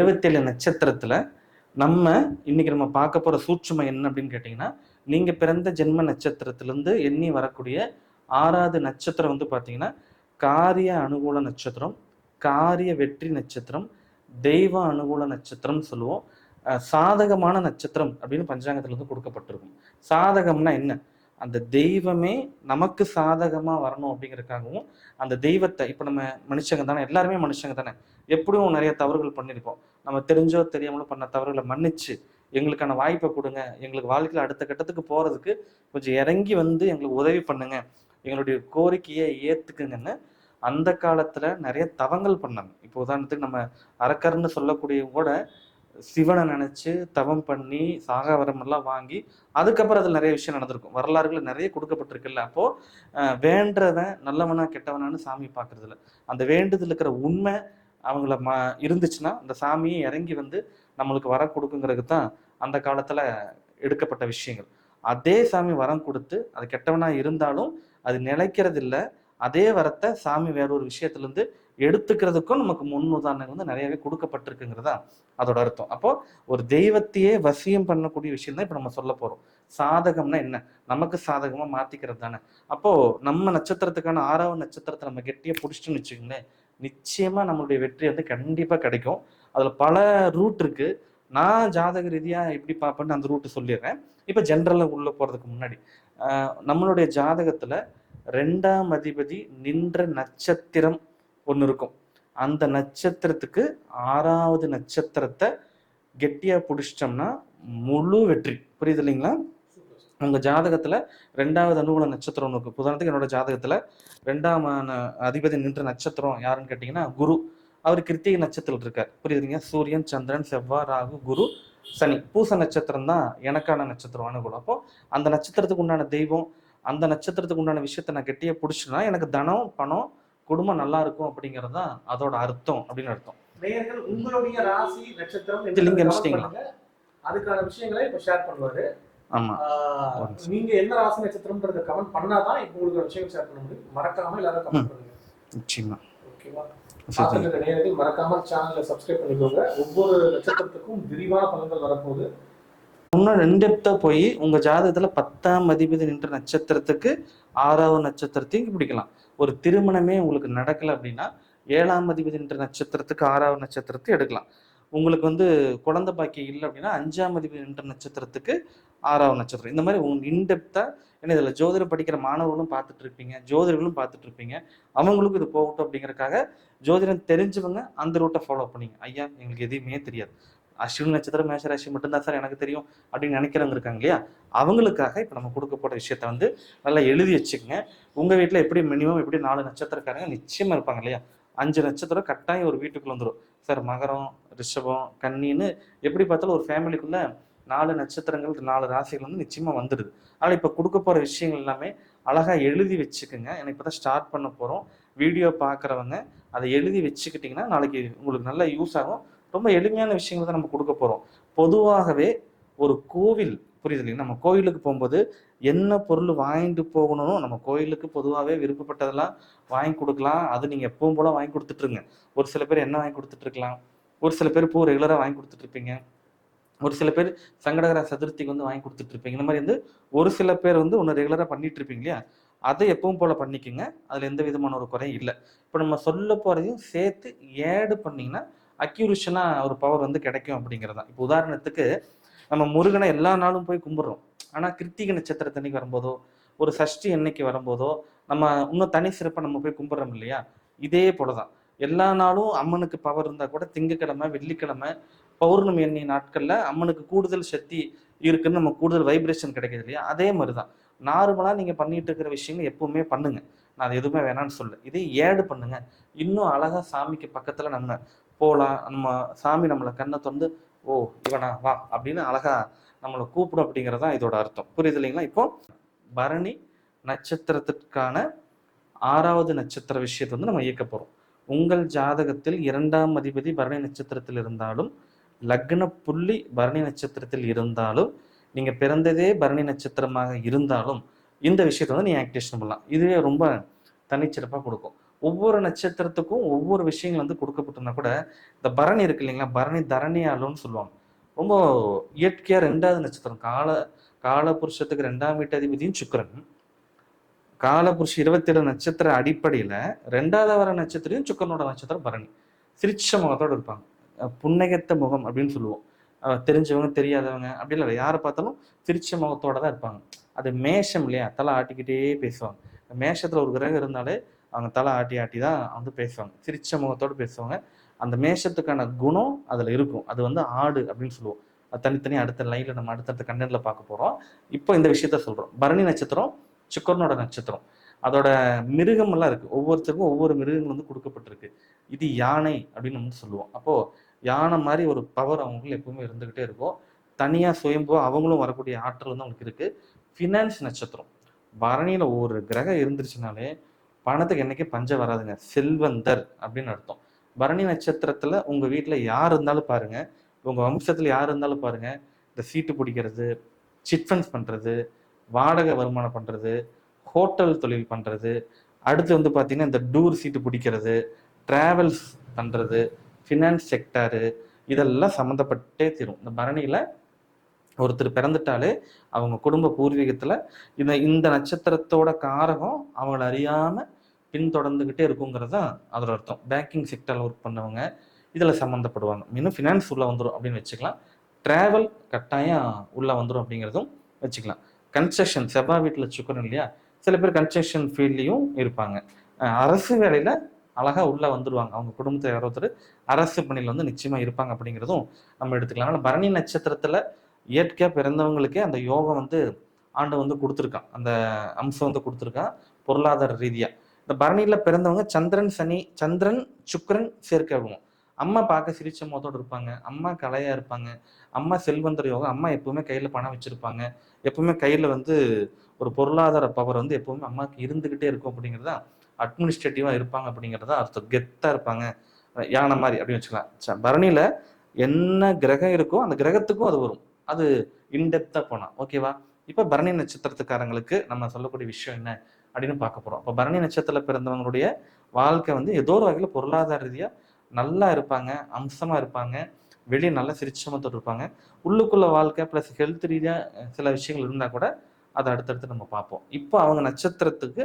இருபத்தேழு நட்சத்திரத்துல நம்ம இன்னைக்கு நம்ம பார்க்க போற சூட்சுமை என்ன அப்படின்னு கேட்டிங்கன்னா நீங்க பிறந்த ஜென்ம நட்சத்திரத்திலிருந்து எண்ணி வரக்கூடிய ஆறாவது நட்சத்திரம் வந்து பார்த்தீங்கன்னா காரிய அனுகூல நட்சத்திரம் காரிய வெற்றி நட்சத்திரம் தெய்வ அனுகூல நட்சத்திரம் சொல்லுவோம். சாதகமான நட்சத்திரம் அப்படின்னு பஞ்சாங்கத்துல இருந்து கொடுக்கப்பட்டிருக்கும். சாதகம்னா என்ன? அந்த தெய்வமே நமக்கு சாதகமாக வரணும் அப்படிங்கிறதுக்காகவும் அந்த தெய்வத்தை இப்போ நம்ம மனுஷங்க தானே எல்லாருமே மனுஷங்க தானே எப்படியும் நிறைய தவறுகள் பண்ணியிருப்போம். நம்ம தெரிஞ்சோ தெரியாமலோ பண்ண தவறுகளை மன்னிச்சு எங்களுக்கான வாய்ப்பை கொடுங்க எங்களுக்கு வாழ்க்கையில் அடுத்த கட்டத்துக்கு போகிறதுக்கு கொஞ்சம் இறங்கி வந்து எங்களுக்கு உதவி பண்ணுங்க எங்களுடைய கோரிக்கையை ஏற்றுக்குங்கன்னு அந்த காலத்தில் நிறைய தவங்கள் பண்ணாங்க. இப்போ உதாரணத்துக்கு நம்ம அரக்கர்னு சொல்லக்கூடிய கூட சிவனை நினைச்சு தவம் பண்ணி சாகாவரம் எல்லாம் வாங்கி அதுக்கப்புறம் அதில் நிறைய விஷயம் நடந்திருக்கும். வரலாறுகள் நிறைய கொடுக்கப்பட்டிருக்குல்ல. அப்போ வேண்டவன் நல்லவனா கெட்டவனான்னு சாமி பார்க்கறது அந்த வேண்டுதல் இருக்கிற உண்மை அவங்கள ம இருந்துச்சுன்னா அந்த சாமியை இறங்கி வந்து நம்மளுக்கு வரம் கொடுக்குங்கிறது தான் அந்த காலத்துல எடுக்கப்பட்ட விஷயங்கள். அதே சாமி வரம் கொடுத்து அது கெட்டவனா இருந்தாலும் அது நினைக்கிறதில்ல அதே வரத்தை சாமி வேற ஒரு விஷயத்துலேருந்து எடுத்துக்கிறதுக்கும் நமக்கு முன் உதாரணங்கள் வந்து நிறையவே கொடுக்கப்பட்டிருக்குங்கிறதா அதோட அர்த்தம். அப்போ ஒரு தெய்வத்தையே வசியம் பண்ணக்கூடிய விஷயம் தான் இப்போ நம்ம சொல்ல போகிறோம் சாதகம்னா என்ன? நமக்கு சாதகமாக மாற்றிக்கிறது தானே. அப்போது நம்ம நட்சத்திரத்துக்கான ஆறாவது நட்சத்திரத்தை நம்ம கெட்டியாக பிடிச்சிட்டோம்னு வச்சுக்கோங்களேன் நிச்சயமாக நம்மளுடைய வெற்றி வந்து கண்டிப்பாக கிடைக்கும். அதில் பல ரூட் இருக்குது நான் ஜாதக ரீதியாக எப்படி பார்ப்பேன்னு அந்த ரூட்டு சொல்லிடுறேன். இப்போ ஜென்ரலாக உள்ளே போகிறதுக்கு முன்னாடி நம்மளுடைய ஜாதகத்தில் ரெண்டாம் அதிபதி நின்ற நட்சத்திரம் ஒன்று இருக்கும். அந்த நட்சத்திரத்துக்கு ஆறாவது நட்சத்திரத்தை கெட்டியா பிடிச்சிட்டோம்னா முழு வெற்றி. புரியுது இல்லைங்களா? உங்க ஜாதகத்துல ரெண்டாவது அனுகூல நட்சத்திரம் ஒன்று இருக்கு. உதாரணத்துக்கு என்னோட ஜாதகத்தில் ரெண்டாம் ஆன- அதிபதி நின்ற நட்சத்திரம் யாருன்னு கேட்டீங்கன்னா குரு. அவர் கிருத்திகை நட்சத்திரம் இருக்கார். புரியுதுங்க சூரியன் சந்திரன் செவ்வாய் ராகு குரு சனி. பூச நட்சத்திரம் தான் எனக்கான நட்சத்திரம் அனுகூலம். அப்போ அந்த நட்சத்திரத்துக்கு உண்டான தெய்வம் அந்த நட்சத்திரத்துக்கு உண்டான விஷயத்தை நான் கெட்டியா பிடிச்சிட்டேன்னா எனக்கு தனம் பணம் குடும்பம் நல்லா இருக்கும் அப்படிங்கிறது தான் அதோட அர்த்தம் அப்படின்னு அர்த்தம். நேயர்கள் உங்களுடைய ராசி நட்சத்திரம் இது லிங்க் என்னன்னு அனுப்பிச்சிட்டீங்களா? comment பண்ணுங்க. அதுக்கான விஷயங்களை இப்ப ஷேர் பண்ணுவாரு. ஆமா. நீங்க என்ன ராசி நட்சத்திரம்ன்றத கமெண்ட் பண்ணாதான் இப்ப உங்களுக்கு விஷயம் ஷேர் பண்ண முடியும். மறக்காம எல்லாரும் கமெண்ட் பண்ணுங்க. நிச்சயமா. ஓகேவா? நேயர்கள் மறக்காம சேனலை சப்ஸ்கிரைப் பண்ணிக்கோங்க. ஒவ்வொரு நட்சத்திரத்துக்கும் விரிவான பலன்கள் வரப்போகுது. இன்னும் ரெண்டெப்தா போய் உங்க ஜாதகத்துல பத்தாம் அதிபதி நின்ற நட்சத்திரத்துக்கு ஆறாவது நட்சத்திரத்தையும் பிடிக்கலாம். ஒரு திருமணமே உங்களுக்கு நடக்கல அப்படின்னா ஏழாம் அதிபதி நின்ற நட்சத்திரத்துக்கு ஆறாவது நட்சத்திரத்தை எடுக்கலாம். உங்களுக்கு வந்து குழந்தை பாக்கியம் இல்லை அப்படின்னா அஞ்சாம் அதிபதி நின்ற நட்சத்திரத்துக்கு ஆறாவது நட்சத்திரம். இந்த மாதிரி உங்க இன்டெப்தா ஏன்னா இதுல ஜோதிடம் படிக்கிற மாணவர்களும் பார்த்துட்டு இருப்பீங்க ஜோதிடர்களும் பார்த்துட்டு இருப்பீங்க. அவங்களுக்கும் இது போகட்டும் அப்படிங்கறக்காக ஜோதிடம் தெரிஞ்சவங்க அந்த ரூட்டை ஃபாலோ பண்ணீங்க. ஐயா எங்களுக்கு எதுவுமே தெரியாது. அஸ்வினி நட்சத்திரம் மேஷராசி மட்டும்தான் சார் எனக்கு தெரியும் அப்படின்னு நினைக்கிறவங்க இருக்காங்க இல்லையா அவங்களுக்காக இப்போ நம்ம கொடுக்க போகிற விஷயத்த வந்து நல்லா எழுதி வச்சுக்கோங்க. உங்கள் வீட்டில் எப்படி மினிமம் எப்படி நாலு நட்சத்திரக்காரங்க நிச்சயமாக இருப்பாங்க இல்லையா? அஞ்சு நட்சத்திரம் கட்டாயம் ஒரு வீட்டுக்குள்ள வந்துடும் சார் மகரம் ரிஷபம் கன்னின்னு எப்படி பார்த்தாலும் ஒரு ஃபேமிலிக்குள்ள நாலு நட்சத்திரங்கள் நாலு ராசிகள் வந்து நிச்சயமாக வந்துடுது ஆனால் இப்போ கொடுக்க போகிற விஷயங்கள் எல்லாமே அழகாக எழுதி வச்சுக்கோங்க. எனக்கு இப்போ தான் ஸ்டார்ட் பண்ண போகிறோம் வீடியோ பார்க்குறவங்க அதை எழுதி வச்சுக்கிட்டிங்கன்னா நாளைக்கு உங்களுக்கு நல்லா யூஸ் ஆகும். ரொம்ப எளிமையான விஷயங்கள் தான் நம்ம கொடுக்க போகிறோம் பொதுவாகவே ஒரு கோவில் புரியுது நம்ம கோயிலுக்கு போகும்போது என்ன பொருள் வாங்கிட்டு போகணும் நம்ம கோயிலுக்கு பொதுவாகவே விருப்பப்பட்டதெல்லாம் வாங்கி கொடுக்கலாம். அது நீங்கள் எப்பவும் போல வாங்கி கொடுத்துட்ருங்க ஒரு சில பேர் என்ன வாங்கி கொடுத்துட்ருக்கலாம் ஒரு சில பேர் பூ ரெகுலராக வாங்கி கொடுத்துட்ருப்பீங்க ஒரு சில பேர் சங்கடகர சதுர்த்திக்கு வந்து வாங்கி கொடுத்துட்ருப்பீங்க இந்த மாதிரி வந்து ஒரு சில பேர் வந்து ஒன்று ரெகுலராக பண்ணிட்டு இருப்பீங்க இல்லையா? அதை எப்பவும் போல பண்ணிக்கோங்க. அதில் எந்த விதமான ஒரு குறையும் இல்லை. இப்போ நம்ம சொல்ல போகிறதையும் சேர்த்து ஏடு பண்ணிங்கன்னா அக்யூரிஷனாக ஒரு பவர் வந்து கிடைக்கும் அப்படிங்கிறதான் இப்போ உதாரணத்துக்கு நம்ம முருகனை எல்லா நாளும் போய் கும்பிட்றோம். ஆனால் கிருத்திகை நட்சத்திரத்தன்னைக்கு வரும்போதோ ஒரு சஷ்டி என்னைக்கு வரும்போதோ நம்ம இன்னும் தனி சிறப்பாக நம்ம போய் கும்பிட்றோம் இல்லையா? இதே போலதான். எல்லா நாளும் அம்மனுக்கு பவர் இருந்தால் கூட திங்கக்கிழமை வெள்ளிக்கிழமை பௌர்ணமி எண்ணெய் நாட்களில் அம்மனுக்கு கூடுதல் சக்தி இருக்குன்னு நம்ம கூடுதல் வைப்ரேஷன் கிடைக்கிது இல்லையா? அதே மாதிரி தான் நார்மலாக நீங்கள் பண்ணிட்டு இருக்கிற விஷயங்கள் எப்பவுமே பண்ணுங்க. நான் அது எதுவுமே வேணாம்னு சொல்ல இதே ஏடு பண்ணுங்க. இன்னும் அழகாக சாமிக்கு பக்கத்தில் நம்ம போகலாம் நம்ம சாமி நம்மளை கண்ணை திறந்து ஓ இவனா வா அப்படின்னு அழகா நம்மளை கூப்பிடும் அப்படிங்கிறது தான் இதோட அர்த்தம். புரியுது இல்லைங்களா? இப்போ பரணி நட்சத்திரத்திற்கான ஆறாவது நட்சத்திர விஷயத்தை வந்து நம்ம இயக்க போகிறோம் உங்கள் ஜாதகத்தில் இரண்டாம் அதிபதி பரணி நட்சத்திரத்தில் இருந்தாலும் லக்ன புள்ளி பரணி நட்சத்திரத்தில் இருந்தாலும் நீங்கள் பிறந்ததே பரணி நட்சத்திரமாக இருந்தாலும் இந்த விஷயத்தை வந்து நீ ஆக்டிவேஷன் பண்ணலாம். இதுவே ரொம்ப தனிச்சிறப்பாக கொடுக்கும். ஒவ்வொரு நட்சத்திரத்துக்கும் ஒவ்வொரு விஷயங்கள் வந்து கொடுக்கப்பட்டிருந்தா கூட இந்த பரணி இருக்கு இல்லைங்களா? பரணி தரணியாலும்னு சொல்லுவாங்க. ரொம்ப இயற்கையா ரெண்டாவது நட்சத்திரம். கால காலபுருஷத்துக்கு ரெண்டாம் வீட்டாதிபதியும் சுக்கிரன். காலபுருஷ இருபத்தி ஏழு நட்சத்திர அடிப்படையில ரெண்டாவது வர நட்சத்திரம் சுக்கரனோட நட்சத்திரம் பரணி. சிரிச்ச முகத்தோட இருப்பாங்க. புன்னகத்த முகம் அப்படின்னு சொல்லுவோம். தெரிஞ்சவங்க தெரியாதவங்க அப்படி இல்லை. யாரை பார்த்தாலும் சிரிச்ச முகத்தோட தான் இருப்பாங்க. அது மேஷம் இல்லையா? தலை ஆட்டிக்கிட்டே பேசுவாங்க. மேஷத்துல ஒரு கிரகம் இருந்தாலே அவங்க தலை ஆட்டி ஆட்டி தான் வந்து பேசுவாங்க. சிரிச்ச முகத்தோடு பேசுவாங்க. அந்த மேஷத்துக்கான குணம் அதில் இருக்கும். அது வந்து ஆடு அப்படின்னு சொல்லுவோம். அது தனித்தனி அடுத்த லைனில் நம்ம அடுத்தடுத்த கண்டென்ட்ல பார்க்க போகிறோம் இப்போ இந்த விஷயத்த சொல்கிறோம் பரணி நட்சத்திரம் சுக்கரனோட நட்சத்திரம். அதோட மிருகமெல்லாம் இருக்குது ஒவ்வொருத்தருக்கும் ஒவ்வொரு மிருகங்கள் வந்து கொடுக்கப்பட்டிருக்கு. இது யானை அப்படின்னு வந்து சொல்லுவோம். அப்போது யானை மாதிரி ஒரு பவர் அவங்களுக்கு எப்பவுமே இருந்துக்கிட்டே இருக்கும். தனியாக சுயம்போ அவங்களும் வரக்கூடிய ஆற்றல் வந்து அவங்களுக்கு இருக்குது ஃபினான்ஸ் நட்சத்திரம். பரணியில் ஒரு கிரகம் இருந்துருச்சுனாலே பணத்துக்கு என்னைக்கு பஞ்சம் வராதுங்க. செல்வந்தர் அப்படின்னு அர்த்தம். பரணி நட்சத்திரத்தில் உங்கள் வீட்டில் யார் இருந்தாலும் பாருங்கள் உங்கள் வம்சத்தில் யார் இருந்தாலும் பாருங்கள் இந்த சீட்டு பிடிக்கிறது சிட் பண்ணுறது வாடகை வருமானம் பண்ணுறது ஹோட்டல் தொழில் பண்ணுறது அடுத்து வந்து பார்த்திங்கன்னா இந்த டூர் சீட்டு பிடிக்கிறது ட்ராவல்ஸ் பண்ணுறது ஃபினான்ஸ் செக்டாரு இதெல்லாம் சம்மந்தப்பட்டே தீரும். இந்த பரணியில் ஒருத்தர் பிறந்துட்டாலே அவங்க குடும்ப பூர்வீகத்தில் இந்த இந்த நட்சத்திரத்தோட காரகம் அவங்கள அறியாமல் பின்தொடர்ந்துக்கிட்டே இருக்குங்கிறது தான் அதோட அர்த்தம். பேங்கிங் செக்டரில் ஒர்க் பண்ணவங்க இதில் சம்மந்தப்படுவாங்க. இன்னும் ஃபினான்ஸ் உள்ளே வந்துடும் அப்படின்னு வச்சுக்கலாம். ட்ராவல் கட்டாயம் உள்ளே வந்துடும் அப்படிங்கிறதும் வச்சுக்கலாம். கன்ஸ்ட்ரக்ஷன் செவ்வாய் வீட்டில் சுக்கரம் இல்லையா? சில பேர் கன்ஸ்ட்ரக்ஷன் ஃபீல்ட்லேயும் இருப்பாங்க. அரசு வேலையில் அழகாக உள்ளே வந்துடுவாங்க அவங்க குடும்பத்தில் யாரோ ஒருத்தர் அரசு பணியில் வந்து நிச்சயமாக இருப்பாங்க அப்படிங்கிறதும் நம்ம எடுத்துக்கலாம். ஆனால் பரணி நட்சத்திரத்தில் இயற்கையாக பிறந்தவங்களுக்கே அந்த யோகம் வந்து ஆண்டு வந்து கொடுத்துருக்கான். அந்த அம்சம் வந்து கொடுத்துருக்கான். பொருளாதார ரீதியாக இந்த பரணியில பிறந்தவங்க சந்திரன் சனி சந்திரன் சுக்கரன் சேர்க்கவும் அம்மா பார்க்க சிரிச்ச முகத்தோடு இருப்பாங்க. அம்மா கலையா இருப்பாங்க. அம்மா செல்வந்தர் யோகம் அம்மா எப்பவுமே கையில பணம் வச்சிருப்பாங்க. எப்பவுமே கையில வந்து ஒரு பொருளாதார பவர் வந்து எப்பவுமே அம்மாவுக்கு இருந்துகிட்டே இருக்கும் அப்படிங்கிறதா அட்மினிஸ்ட்ரேட்டிவா இருப்பாங்க அப்படிங்கிறதா அர்த்தம். கெத்தா இருப்பாங்க. யானை மாதிரி அப்படின்னு வச்சுக்கலாம். ச- பரணியில என்ன கிரகம் இருக்கோ அந்த கிரகத்துக்கும் அது வரும். அது இன்டெப்தா போனா. ஓகேவா இப்ப பரணி நட்சத்திரத்துக்காரங்களுக்கு நம்ம சொல்லக்கூடிய விஷயம் என்ன? அப்படின்னு பார்க்க போகிறோம் இப்போ பரணி நட்சத்திரத்தில் பிறந்தவங்களுடைய வாழ்க்கை வந்து ஏதோ ஒரு வகையில் பொருளாதார ரீதியாக நல்லா இருப்பாங்க அம்சமாக இருப்பாங்க வெளியே நல்லா சிரிச்சமத்தோடு இருப்பாங்க. உள்ளுக்குள்ள வாழ்க்கை ப்ளஸ் ஹெல்த் ரீதியாக சில விஷயங்கள் இருந்தால் கூட அதை அடுத்தடுத்து நம்ம பார்ப்போம். இப்போ அவங்க நட்சத்திரத்துக்கு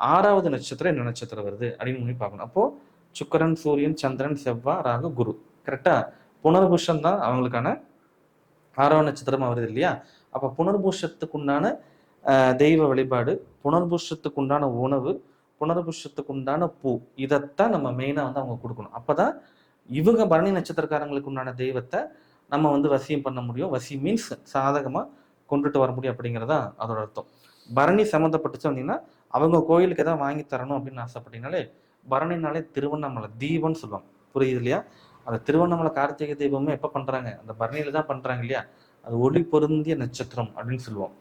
ஆறாவது நட்சத்திரம் என்ன நட்சத்திரம் வருது அப்படின்னு சொல்லி பார்க்கணும். அப்போது சுக்கரன் சூரியன் சந்திரன் செவ்வாய் ராகு குரு. கரெக்டாக புனர்புஷம் தான் அவங்களுக்கான ஆறாவது நட்சத்திரமாக வருது இல்லையா? அப்போ புனர்புஷத்துக்குண்டான தெய்வ வழிபாடு புனர்புஷத்துக்கு உண்டான உணவு புனர்புஷத்துக்கு உண்டான பூ இதைத்தான் நம்ம மெயினாக வந்து அவங்க கொடுக்கணும். அப்பதான் இவங்க பரணி நட்சத்திரக்காரங்களுக்கு உண்டான தெய்வத்தை நம்ம வந்து வசியம் பண்ண முடியும். வசி மீன்ஸ் சாதகமாக கொண்டுட்டு வர முடியும் அப்படிங்கிறதா அதோட அர்த்தம். பரணி சம்மந்தப்பட்டுச்சு அப்படின்னா அவங்க கோயிலுக்கு எதாவது வாங்கி தரணும் அப்படின்னு ஆசைப்பட்டீங்கனாலே பரணினாலே திருவண்ணாமலை தீபம்னு சொல்லுவாங்க. புரியுது இல்லையா? அந்த திருவண்ணாமலை கார்த்திகை தீபமே எப்போ பண்ணுறாங்க அந்த பரணியில் தான் பண்ணுறாங்க இல்லையா? அது ஒளி பொருந்திய நட்சத்திரம் அப்படின்னு சொல்லுவோம்.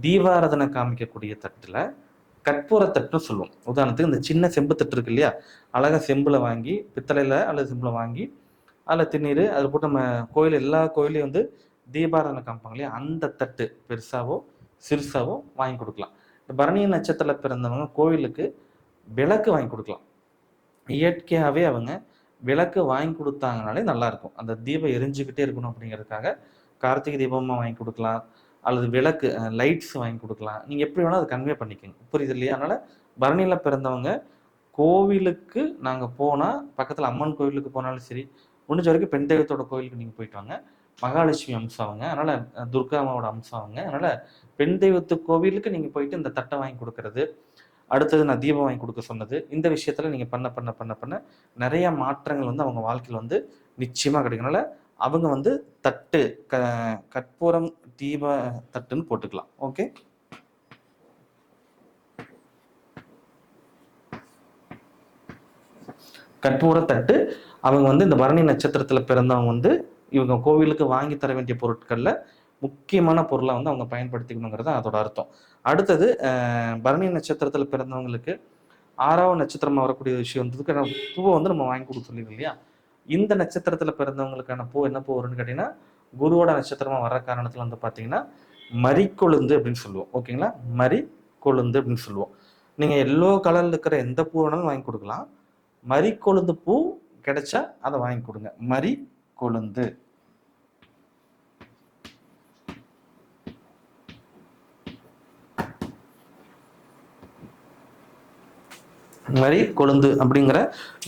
தீபாராதனை காமிக்கக்கூடிய தட்டுல கற்பூர தட்டுன்னு சொல்லுவோம். உதாரணத்துக்கு இந்த சின்ன செம்பு தட்டு இருக்கு இல்லையா? அழகா செம்புல வாங்கி பித்தளையில அல்லது செம்புல வாங்கி அதில் திருநீர் அதில் போட்டு நம்ம கோயில் எல்லா கோயிலையும் வந்து தீபாராதனை காமிப்பாங்க இல்லையா? அந்த தட்டு பெருசாவோ சிறுசாவோ வாங்கி கொடுக்கலாம். இந்த பரணி நட்சத்திரத்துல பிறந்தவங்க கோயிலுக்கு விளக்கு வாங்கி கொடுக்கலாம். இயற்கையாகவே அவங்க விளக்கு வாங்கி கொடுத்தாங்கனாலே நல்லா இருக்கும். அந்த தீபம் எரிஞ்சுக்கிட்டே இருக்கணும் அப்படிங்கிறதுக்காக கார்த்திகை தீபமாக வாங்கி கொடுக்கலாம். அல்லது விளக்கு லைட்ஸ் வாங்கி கொடுக்கலாம். நீங்கள் எப்படி வேணால் அதை கன்வே பண்ணிக்கோங்க. புரியுது இல்லையா? அதனால் பரணியில் பிறந்தவங்க கோவிலுக்கு நாங்கள் போனால் பக்கத்தில் அம்மன் கோவிலுக்கு போனாலும் சரி முடிஞ்ச வரைக்கும் பெண் தெய்வத்தோட கோவிலுக்கு நீங்கள் போயிட்டு வாங்க. மகாலட்சுமி அம்சம் அவங்க. அதனால் துர்கா அம்மாவோட அம்சம் அவங்க. அதனால் பெண் தெய்வத்து கோவிலுக்கு நீங்கள் போயிட்டு இந்த தட்டை வாங்கி கொடுக்கறது அடுத்தது நான் தீபம் வாங்கி கொடுக்க சொன்னது இந்த விஷயத்தில் நீங்கள் பண்ண பண்ண பண்ண பண்ண நிறைய மாற்றங்கள் வந்து அவங்க வாழ்க்கையில் வந்து நிச்சயமாக கிடைக்கும். அதனால் அவங்க வந்து தட்டு க கற்பூரம் தீப தட்டுன்னு போட்டுக்கலாம். ஓகே கற்பூர தட்டு. அவங்க வந்து இந்த பரணி நட்சத்திரத்தில் பிறந்தவங்க வந்து இவங்க கோவிலுக்கு வாங்கி தர வேண்டிய பொருட்களில் முக்கியமான பொருளை வந்து அவங்க பயன்படுத்திக்கணுங்கிறது அதோட அர்த்தம். அடுத்தது பரணி நட்சத்திரத்தில் பிறந்தவங்களுக்கு ஆறாவது நட்சத்திரமாக வரக்கூடிய விஷயம் வந்து பூவை வந்து நம்ம வாங்கி கொடுக்க இல்லையா? இந்த நட்சத்திரத்துல பிறந்தவங்களுக்கான பூ என்ன பூ வரும்னு கேட்டீங்கன்னா குருவோட நட்சத்திரமா வர காரணத்துல வந்து பாத்தீங்கன்னா மறிக்கொழுந்து அப்படின்னு சொல்லுவோம். ஓகேங்களா? மறி கொழுந்து அப்படின்னு சொல்லுவோம். நீங்கள் எல்லோ கலரில் இருக்கிற எந்த பூ வேணாலும் வாங்கி கொடுக்கலாம். மரி கொழுந்து பூ கிடைச்சா அதை வாங்கி கொடுங்க. மரி கொழுந்து. மரி கொழுந்து அப்படிங்கிற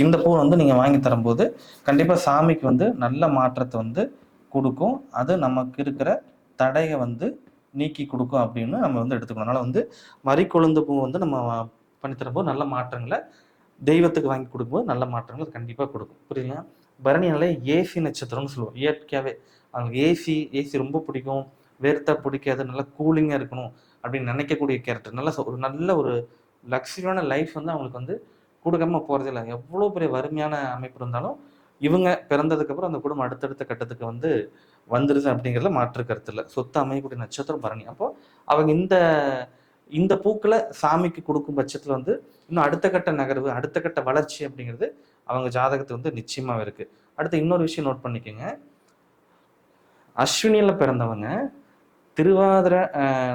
இந்த பூ வந்து நீங்கள் வாங்கி தரும்போது கண்டிப்பாக சாமிக்கு வந்து நல்ல மாற்றத்தை வந்து கொடுக்கும். அது நமக்கு இருக்கிற தடையை வந்து நீக்கி கொடுக்கும் அப்படின்னு நம்ம வந்து எடுத்துக்கணும். அதனால் வந்து மறிக்கொழுந்து கொழுந்து பூ வந்து நம்ம பண்ணித்தரும்போது நல்ல மாற்றங்களை தெய்வத்துக்கு வாங்கி கொடுக்கும்போது நல்ல மாற்றங்கள் கண்டிப்பாக கொடுக்கும். புரியுதுங்களா? பரணினாலே ஏசி நட்சத்திரம்னு சொல்லுவோம். இயற்கையாகவே அவங்களுக்கு ஏசி ஏசி ரொம்ப பிடிக்கும். வேர்த்தா பிடிக்காது நல்லா கூலிங்காக இருக்கணும் அப்படின்னு நினைக்கக்கூடிய கேரக்டர் நல்ல ஒரு நல்ல ஒரு லக்ஸரியான லைஃப் வந்து அவங்களுக்கு வந்து கொடுக்காம போகிறதில்ல எவ்வளோ பெரிய வறுமையான அமைப்பு இருந்தாலும் இவங்க பிறந்ததுக்கப்புறம் அந்த குடும்பம் அடுத்தடுத்த கட்டத்துக்கு வந்து வந்துடுது அப்படிங்கிறதுல மாற்று கருத்து இல்லை. சொத்து அமையக்கூடிய நட்சத்திரம் பரணி. அப்போது அவங்க இந்த இந்த பூக்களை சாமிக்கு கொடுக்கும் பட்சத்தில் வந்து இன்னும் அடுத்த கட்ட நகர்வு அடுத்த கட்ட வளர்ச்சி அப்படிங்கிறது அவங்க ஜாதகத்துக்கு வந்து நிச்சயமாக இருக்குது அடுத்து இன்னொரு விஷயம் நோட் பண்ணிக்கோங்க. அஸ்வினியில் பிறந்தவங்க திருவாதிர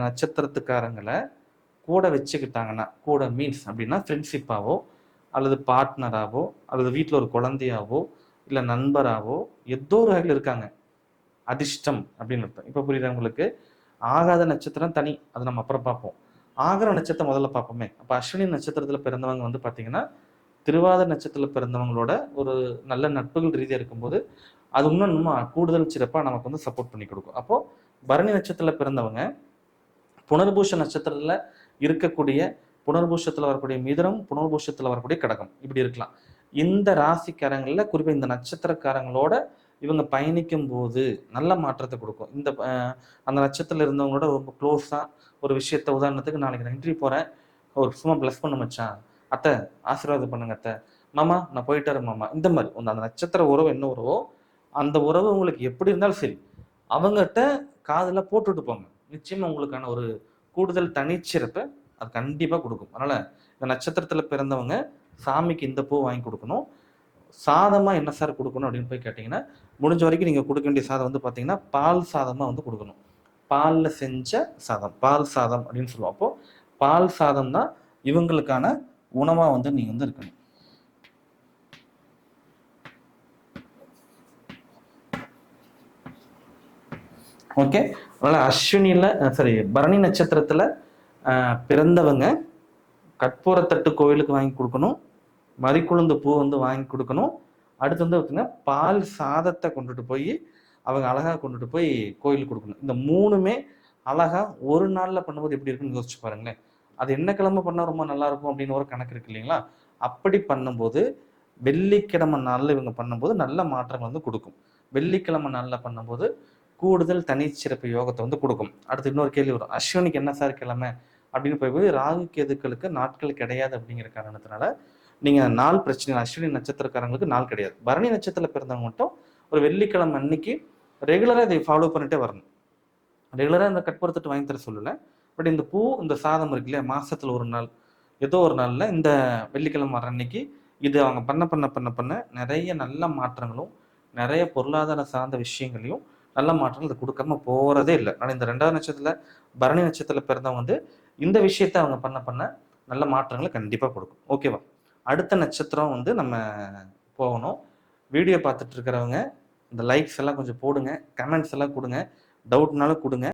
நட்சத்திரத்துக்காரங்களை கூட வச்சுக்கிட்டாங்கன்னா கூட மீன்ஸ் அப்படின்னா ஃப்ரெண்ட்ஷிப்பாவோ அல்லது பார்ட்னராகவோ அல்லது வீட்டில் ஒரு குழந்தையாவோ இல்லை நண்பராகவோ ஏதோ ஒரு வகையில் இருக்காங்க. அதிர்ஷ்டம் அப்படின்னு அர்த்தம். இப்போ புரியுது உங்களுக்கு? ஆகாத நட்சத்திரம் தனி. அதை நம்ம அப்புறம் பார்ப்போம். ஆகிற நட்சத்திரம் முதல்ல பார்ப்போமே. அப்போ அஸ்வினி நட்சத்திரத்தில் பிறந்தவங்க வந்து பார்த்தீங்கன்னா திருவாத நட்சத்திரத்தில் பிறந்தவங்களோட ஒரு நல்ல நட்புகள் ரீதியாக இருக்கும்போது அது இன்னும் இன்னும் கூடுதல் சிறப்பாக நமக்கு வந்து சப்போர்ட் பண்ணி கொடுக்கும். அப்போது பரணி நட்சத்திரத்தில் பிறந்தவங்க புனர்பூஷ நட்சத்திரத்தில் இருக்கக்கூடிய புனர்பூஷத்தில் வரக்கூடிய மிதனம் புனர்பூஷத்தில் வரக்கூடிய கடகம். இப்படி இருக்கலாம். இந்த ராசிக்காரங்களில் குறிப்பாக இந்த நட்சத்திரக்காரங்களோட இவங்க பயணிக்கும் போது நல்ல மாற்றத்தை கொடுக்கும். இந்த அந்த நட்சத்திரத்தில் இருந்தவங்களோட ரொம்ப க்ளோஸாக ஒரு விஷயத்த உதாரணத்துக்கு நாளைக்கு நான் இன்ட்ரி போகிறேன் ஒரு சும்மா ப்ளஸ் பண்ண மச்சான். அத்தை ஆசீர்வாதம் பண்ணுங்க அத்தை. மாமா நான் போயிட்டாரு மாமா. இந்த மாதிரி. அந்த நட்சத்திர உறவு என்ன உறவோ அந்த உறவு உங்களுக்கு எப்படி இருந்தாலும் சரி அவங்ககிட்ட காதில் போட்டுட்டு போங்க. நிச்சயமாக உங்களுக்கான ஒரு கூடுதல் தனிச்சிறப்பை அது கண்டிப்பாக கொடுக்கும். அதனால இந்த நட்சத்திரத்தில் பிறந்தவங்க சாமிக்கு இந்த பூ வாங்கி கொடுக்கணும். சாதமாக என்ன சார் கொடுக்கணும் அப்படின்னு போய் கேட்டிங்கன்னா முடிஞ்ச வரைக்கும் நீங்கள் கொடுக்க வேண்டிய சாதம் வந்து பார்த்தீங்கன்னா பால் சாதமாக வந்து கொடுக்கணும். பாலில் செஞ்ச சாதம் பால் சாதம் அப்படின்னு சொல்லுவோம். அப்போது பால் சாதம் தான் இவங்களுக்கான உணவாக வந்து நீங்கள் வந்து இருக்கணும். ஓகே? அதனால் அஸ்வினியில் சாரி பரணி நட்சத்திரத்தில் பிறந்தவங்க கற்பூரத்தட்டு கோவிலுக்கு வாங்கி கொடுக்கணும். மறிக்குழுந்து பூ வந்து வாங்கி கொடுக்கணும். அடுத்து வந்து பார்த்தீங்கன்னா பால் சாதத்தை கொண்டுட்டு போய் அவங்க அழகாக கொண்டுட்டு போய் கோயிலுக்கு கொடுக்கணும். இந்த மூணுமே அழகா ஒரு நாளில் பண்ணும்போது எப்படி இருக்குன்னு யோசிச்சு பாருங்களேன். அது என்ன கிழமை பண்ணால் ரொம்ப நல்லா இருக்கும் அப்படின்னு ஒரு கணக்கு இருக்கு இல்லைங்களா? அப்படி பண்ணும்போது வெள்ளிக்கிழமை நாளில் இவங்க பண்ணும்போது நல்ல மாற்றங்கள் வந்து கொடுக்கும். வெள்ளிக்கிழமை நாளில் பண்ணும்போது கூடுதல் தனிச்சிறப்பு யோகத்தை வந்து கொடுக்கும். அடுத்து இன்னொரு கேள்வி வரும். அஸ்வினிக்கு என்ன சார் கிழமை? அப்படின்னு போய் போய் ராகு கேதுக்களுக்கு நாட்கள் கிடையாது அப்படிங்கிற காரணத்தினால நீங்கள் நாள் பிரச்சனை அஸ்வினி நட்சத்திரக்காரங்களுக்கு நாள் கிடையாது. பரணி நட்சத்திரத்தில் பிறந்தவங்க மட்டும் ஒரு வெள்ளிக்கிழமை அன்னைக்கு ரெகுலராக இதை ஃபாலோ பண்ணிட்டே வரணும். ரெகுலராக இந்த கட்புறத்துட்டு வாங்கி தர சொல்லலை. பட் இந்த பூ இந்த சாதம் இருக்கு இல்லையா? மாசத்துல ஒரு நாள் ஏதோ ஒரு நாளில் இந்த வெள்ளிக்கிழமை வர அன்னைக்கு இது அவங்க பண்ண பண்ண பண்ண பண்ண நிறைய நல்ல மாற்றங்களும் நிறைய பொருளாதார சார்ந்த விஷயங்களையும் நல்ல மாற்றங்கள் இது கொடுக்காம போறதே இல்லை. ஆனால் இந்த ரெண்டாவது நட்சத்திரத்துல பரணி நட்சத்திரத்தில் பிறந்தவங்க வந்து இந்த விஷயத்த அவங்க பண்ண பண்ண நல்ல மாற்றங்களை கண்டிப்பாக கொடுக்கும். ஓகேவா அடுத்த நட்சத்திரம் வந்து நம்ம போகணும். வீடியோ பார்த்துட்டு இருக்கிறவங்க இந்த லைக்ஸ் எல்லாம் கொஞ்சம் போடுங்க. கமெண்ட்ஸ் எல்லாம் கொடுங்க. டவுட்னாலும் கொடுங்க.